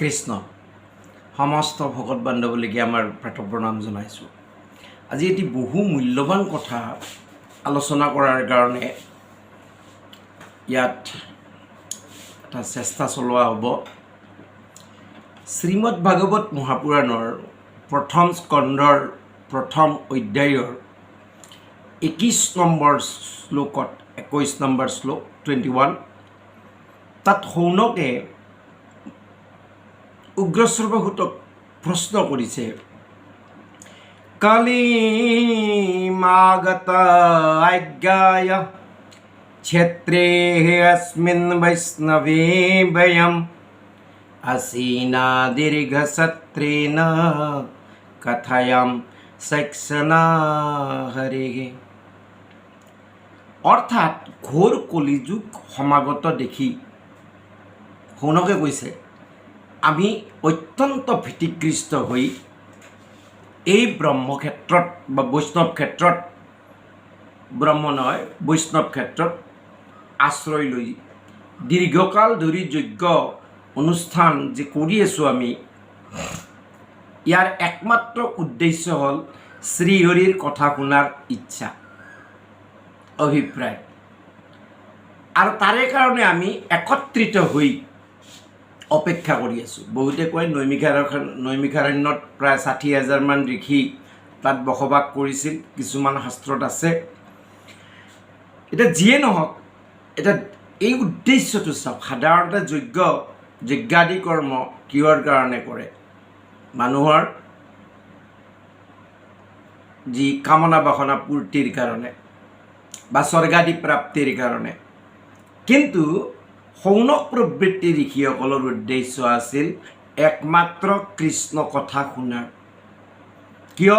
কৃষ্ণ। সমস্ত ভকত বান্ধৱলৈকে আমাৰ প্ৰাৰ্থ প্ৰণাম জনাইছোঁ। আজি এটি বহু মূল্যৱান কথা আলোচনা কৰাৰ কাৰণে ইয়াত এটা চেষ্টা চলোৱা হ'ব। শ্ৰীমদ ভাগৱত মহাপুৰাণৰ প্ৰথম স্কন্ধৰ প্ৰথম অধ্যায়ৰ একৈছ নম্বৰ শ্লোকত একৈছ নম্বৰ শ্লোক টুৱেণ্টি ওৱান তাত সৌনকে উগ্রস্রবহুতক প্রশ্ন করেছে কালিমাগত আজ্ঞায় ক্ষেত্রে অস্মিন বৈষ্ণবে বয়ম আসীনা দীর্ঘসত্রেণ কথায়াম সেকশনা হরে অর্থাৎ ঘোর কলিযুগ সমাগত দেখি শুনকে কৈছে আমি অত্যন্ত ভীতিগ্ৰস্ত হৈ এই ব্ৰহ্মক্ষেত্ৰত বা বৈষ্ণৱ ক্ষেত্ৰত, ব্ৰহ্ম নহয়, বৈষ্ণৱ ক্ষেত্ৰত আশ্ৰয় লৈ দীৰ্ঘকাল ধৰি যজ্ঞ অনুষ্ঠান যে কৰি আছোঁ আমি, ইয়াৰ একমাত্ৰ উদ্দেশ্য হ'ল শ্ৰীহৰিৰ কথা শুনাৰ ইচ্ছা, অভিপ্ৰায়। আৰু তাৰে কাৰণে আমি একত্ৰিত হৈ অপেক্ষা কৰি আছোঁ। বহুতে কয় নৈমিষাৰ নৈমিষাৰণ্যত প্ৰায় ষাঠি হাজাৰমান ঋষি তাত বসবাস কৰিছিল, কিছুমান শাস্ত্ৰত আছে। এতিয়া যিয়ে নহওক, এতিয়া এই উদ্দেশ্যটো চাওক, সাধাৰণতে যজ্ঞ যজ্ঞাদি কৰ্ম কিহৰ কাৰণে কৰে? মানুহৰ যি কামনা বাসনা পূৰ্তিৰ কাৰণে বা স্বৰ্গাদি প্ৰাপ্তিৰ কাৰণে। কিন্তু সৌনক প্ৰবৃত্তি ঋষিসকলৰ উদ্দেশ্য আছিল একমাত্ৰ কৃষ্ণ কথা শুনাৰ কিয়?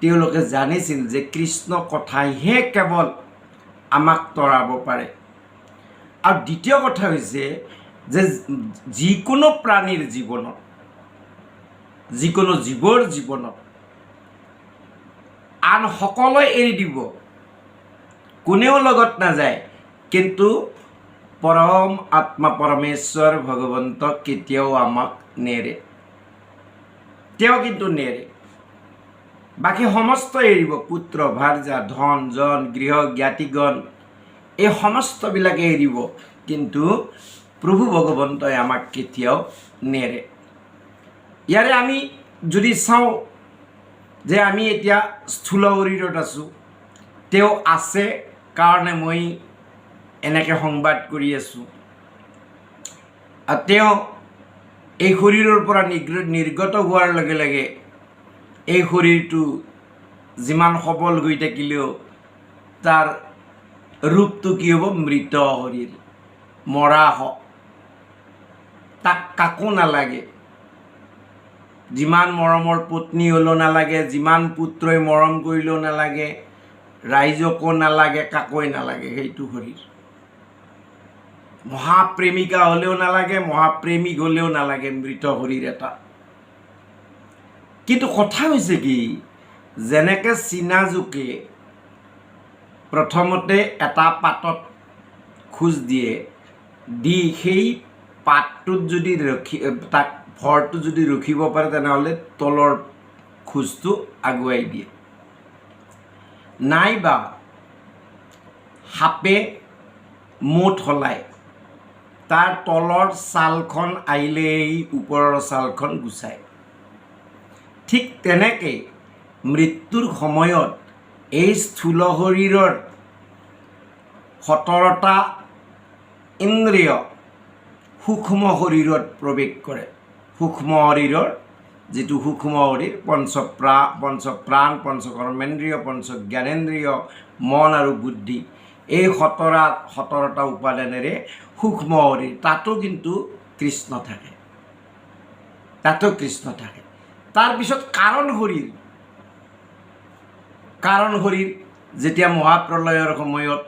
তেওঁলোকে জানিছিল যে কৃষ্ণ কথাইহে কেৱল আমাক তৰাব পাৰে। আৰু দ্বিতীয় কথা হৈছে যে যিকোনো প্ৰাণীৰ জীৱনত, যিকোনো জীৱৰ জীৱনত আন সকলোৱে এৰি দিব। কোনেও লগত নাযায়। কিন্তু পৰম আত্মা পৰমেশ্বৰ ভগৱন্তক কেতিয়াও আমাক নেৰে। তেওঁ কিন্তু নেৰে। বাকী সমস্ত এৰিব পুত্ৰ, ভাৰ্যা, ধন, জন, গৃহ, জ্ঞাতিগণ, এই সমস্তবিলাকে এৰিব, কিন্তু প্ৰভু ভগৱন্তই আমাক কেতিয়াও নেৰে। ইয়াৰে আমি যদি চাওঁ যে আমি এতিয়া স্থূল শৰীৰত আছোঁ, তেওঁ আছে কাৰণে মই এনেকৈ সংবাদ কৰি আছোঁ। আৰু তেওঁ এই শৰীৰৰ পৰা নিগ্ৰ, নিৰ্গত হোৱাৰ লগে লগে এই শৰীৰটো যিমান সবল হৈ থাকিলেও তাৰ ৰূপটো কি হ'ব? মৃত শৰীৰ। মৰা হওক তাক কাকো নালাগে। যিমান মৰমৰ পত্নী হ'লেও নালাগে, যিমান পুত্ৰই মৰম কৰিলেও নালাগে, ৰাইজকো নালাগে, কাকোৱে নালাগে, সেইটো শৰীৰ। মহাপ্ৰেমিকা হ'লেও নালাগে মহাপ্ৰেমিক হ'লেও নালাগে মৃত শৰীৰ এটা। কিন্তু কথা হৈছে কি, যেনেকৈ চীনা জোকে প্ৰথমতে এটা পাতত খোজ দিয়ে, দি সেই পাতটোত যদি ৰখি তাক ভৰটো যদি ৰখিব পাৰে, তেনেহ'লে তলৰ খোজটো আগুৱাই দিয়ে। নাইবা সাপে মুঠ সলায়। তাৰ তলৰ ছালখন আহিলে এই ওপৰৰ ছালখন গুচায়। ঠিক তেনেকৈ মৃত্যুৰ সময়ত এই স্থূল শৰীৰৰ সোতৰটা ইন্দ্ৰিয় সূক্ষ্ম শৰীৰত প্ৰৱেশ কৰে। সূক্ষ্ম শৰীৰৰ যিটো সূক্ষ্ম শৰীৰ, পঞ্চপ্ৰা, পঞ্চপ্ৰাণ পঞ্চ জ্ঞানেন্দ্ৰিয় মন আৰু বুদ্ধি, এই সতৰা, সোতৰটা উপাদানেৰে সূক্ষ্ম শৰীৰ তাতো কিন্তু কৃষ্ণ থাকে। তাতো কৃষ্ণ থাকে। তাৰপিছত কাৰণ শৰীৰ। কাৰণ শৰীৰ যেতিয়া মহাপ্ৰলয়ৰ সময়ত,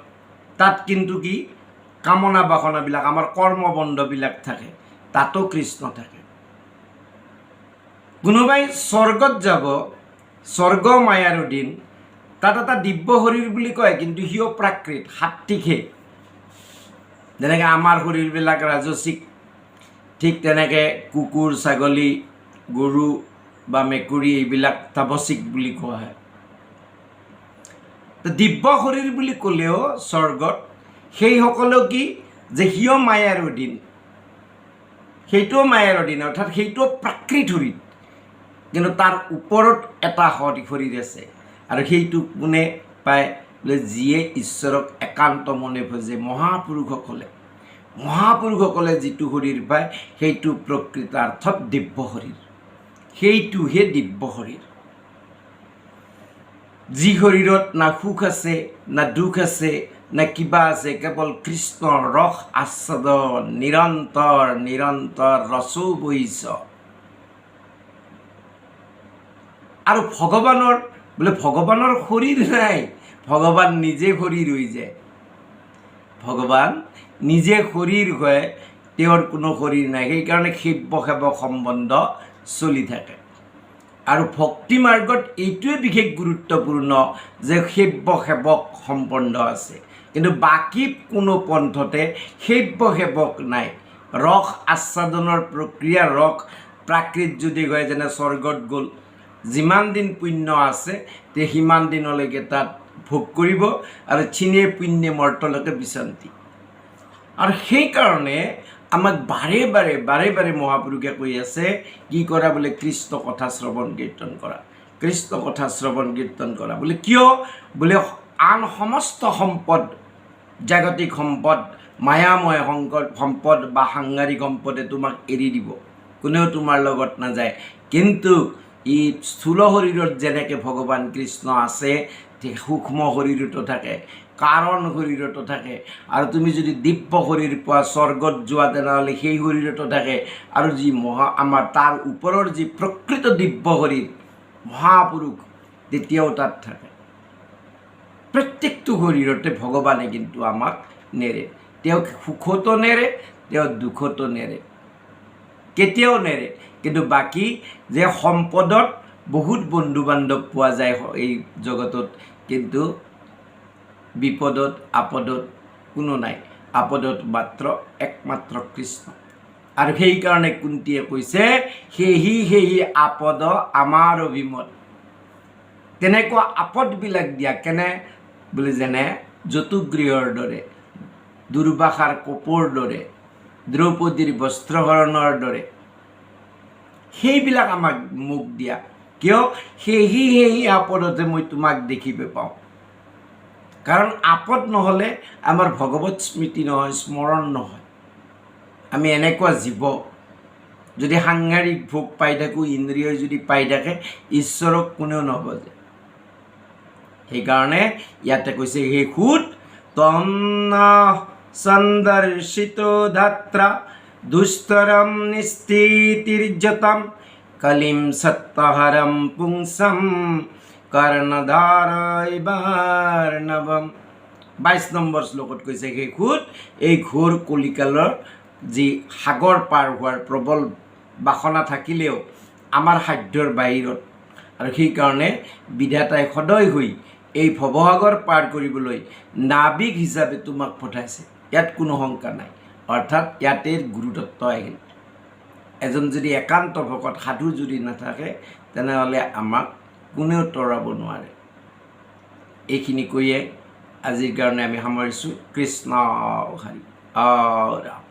তাত কিন্তু কি? কামনা বাসনাবিলাক, আমাৰ কৰ্মবন্ধবিলাক থাকে। তাতো কৃষ্ণ থাকে। কোনোবাই স্বৰ্গত যাব, স্বৰ্গ মায়াৰ অধীন, তাত এটা দিব্য শৰীৰ বুলি কয়, কিন্তু সিও প্ৰাকৃত সাত্বিকহে যেনেকৈ আমাৰ শৰীৰবিলাক ৰাজসিক, ঠিক তেনেকৈ কুকুৰ, ছাগলী, গৰু বা মেকুৰী এইবিলাক তাপচিক বুলি কোৱা হয়। তো দিব্য শৰীৰ বুলি ক'লেও স্বৰ্গত সেইসকলেও কি? যে সিও মায়াৰ অধীন। সেইটোও মায়াৰ অধীন, অৰ্থাৎ সেইটোও প্ৰাকৃত শৰীৰ। কিন্তু তাৰ ওপৰত এটা শৰীৰ আছে। আৰু সেইটো কোনে পায়? বোলে যিয়ে ঈশ্বৰক একান্ত মনে ভজে মহাপুৰুষসকলে মহাপুৰুষসকলে যিটো শৰীৰ পায়, সেইটো প্ৰকৃতাৰ্থত দিব্য শৰীৰ। সেইটোহে দিব্য শৰীৰ। যি শৰীৰত না সুখ আছে, না দুখ আছে, না কিবা আছে, কেৱল কৃষ্ণৰ ৰস আস্বাদন নিৰন্তৰ নিৰন্তৰ ৰসৌ বহিছ। আৰু ভগৱানৰ, বোলে ভগৱানৰ শৰীৰ নাই ভগৱান নিজে শৰীৰ হৈ যায়। ভগৱান নিজে শৰীৰ হয়, তেওঁৰ কোনো শৰীৰ নাই। সেইকাৰণে শিৱ সেৱক সম্বন্ধ চলি থাকে। আৰু ভক্তি মাৰ্গত এইটোৱে বিশেষ গুৰুত্বপূৰ্ণ যে সেব্য সেৱক সম্বন্ধ আছে। কিন্তু বাকী কোনো পন্থতে সেব্য নাই। ৰস আস্বাদনৰ প্ৰক্ৰিয়া, ৰস প্ৰাকৃত যদি কয় যেনে স্বৰ্গত গ'ল, যিমান দিন পুণ্য আছে, তে সিমান দিনলৈকে তাত ভোগ কৰিব আৰু চিনে পুণ্যে মৰ্তলৈকে বিচন্তি। আৰু সেইকাৰণে আমাক বাৰে বাৰে বাৰে বাৰে মহাপুৰুষে কৈ আছে, কি কৰা বোলে কৃষ্ণ কথা শ্ৰৱণ কীৰ্তন কৰা। কৃষ্ণ কথা শ্ৰৱণ কীৰ্তন কৰা। বোলে কিয়? বোলে আন সমস্ত সম্পদ, জাগতিক সম্পদ, মায়াময় সংকট, সম্পদ বা সাংসাৰিক সম্পদে তোমাক এৰি দিব। কোনেও তোমাৰ লগত নাযায়। কিন্তু ই স্থূল শৰীৰত যেনেকৈ ভগৱান কৃষ্ণ আছে সূক্ষ্ম শৰীৰতো থাকে, কাৰণ শৰীৰতো থাকে, আৰু তুমি যদি দিব্য শৰীৰ পোৱা, স্বৰ্গত যোৱা তেনেহ'লে সেই শৰীৰতো থাকে, আৰু যি মহা, আমাৰ তাৰ ওপৰৰ যি প্ৰকৃত দিব্য শৰীৰ মহাপুৰুষ, তেতিয়াও তাত থাকে। প্ৰত্যেকটো শৰীৰতে ভগৱানে কিন্তু আমাক নেৰে। তেওঁক সুখতো নেৰে, তেওঁ দুখতো নেৰে। কেতিয়াও নেৰে, কিন্তু বাকী যে সম্পদত বহুত বন্ধু বান্ধৱ পোৱা যায় এই জগতত কিন্তু বিপদত, আপদত কোনো নাই। আপদত মাত্ৰ, একমাত্ৰ কৃষ্ণ। আৰু সেইকাৰণে কুন্তীয়ে কৈছে, সেহি সেহি আপদ আমাৰ অভিমত। তেনেকুৱা আপদবিলাক দিয়া কেনে? বুলি যেনে, যতুগৃহৰ দৰে, দুৰ্বাসাৰ কপোৰ দৰে, দ্ৰৌপদীৰ বস্ত্ৰহৰণৰ দৰে। সেইবিলাক আমাক মোক দিয়া। কিয়? সেহি সেহি আপদতে মই তোমাক দেখিব পাওঁ। কাৰণ আপদ নহ'লে আমাৰ ভগৱত স্মৃতি নহয়, স্মৰণ নহয়। আমি এনেকুৱা জীৱ, যদি সাংসাৰিক ভোগ পাই থাকোঁ ইন্দ্ৰিয়ই যদি পাই থাকে, ঈশ্বৰক কোনেও নবজে। সেইকাৰণে ইয়াতে কৈছে সেই সুত, তন্ন সন্দৰ্শিত ধাত্ৰা দুস্তৰম নিস্থিতিৰ্যতম কলিম সত্যহৰম পুংসম কৰ্ণধাৰৈবাৰ্ণৱম বাইছ নম্বৰ শ্লোকত কৈছে সেই সুত এই ঘোৰ কলিকালৰ যি সাগৰ পাৰ হোৱাৰ প্ৰবল বাসনা থাকিলেও আমাৰ সাধ্যৰ বাহিৰত আৰু সেইকাৰণে বিধাতাই সদয় হৈ এই ভৱসাগৰ পাৰ কৰিবলৈ নাবিক হিচাপে তোমাক পঠাইছে। ইয়াত কোনো শংকা নাই। অৰ্থাৎ ইয়াতে গুৰুতত্ব আহিল। এজন যদি একান্ত ভকত, সাধু যদি নাথাকে, তেনেহ'লে আমাক কোনেও তৰাব নোৱাৰে। এইখিনি কৈয়ে আজিৰ কাৰণে আমি সামৰিছোঁ। কৃষ্ণ হৰি। অ ৰাম।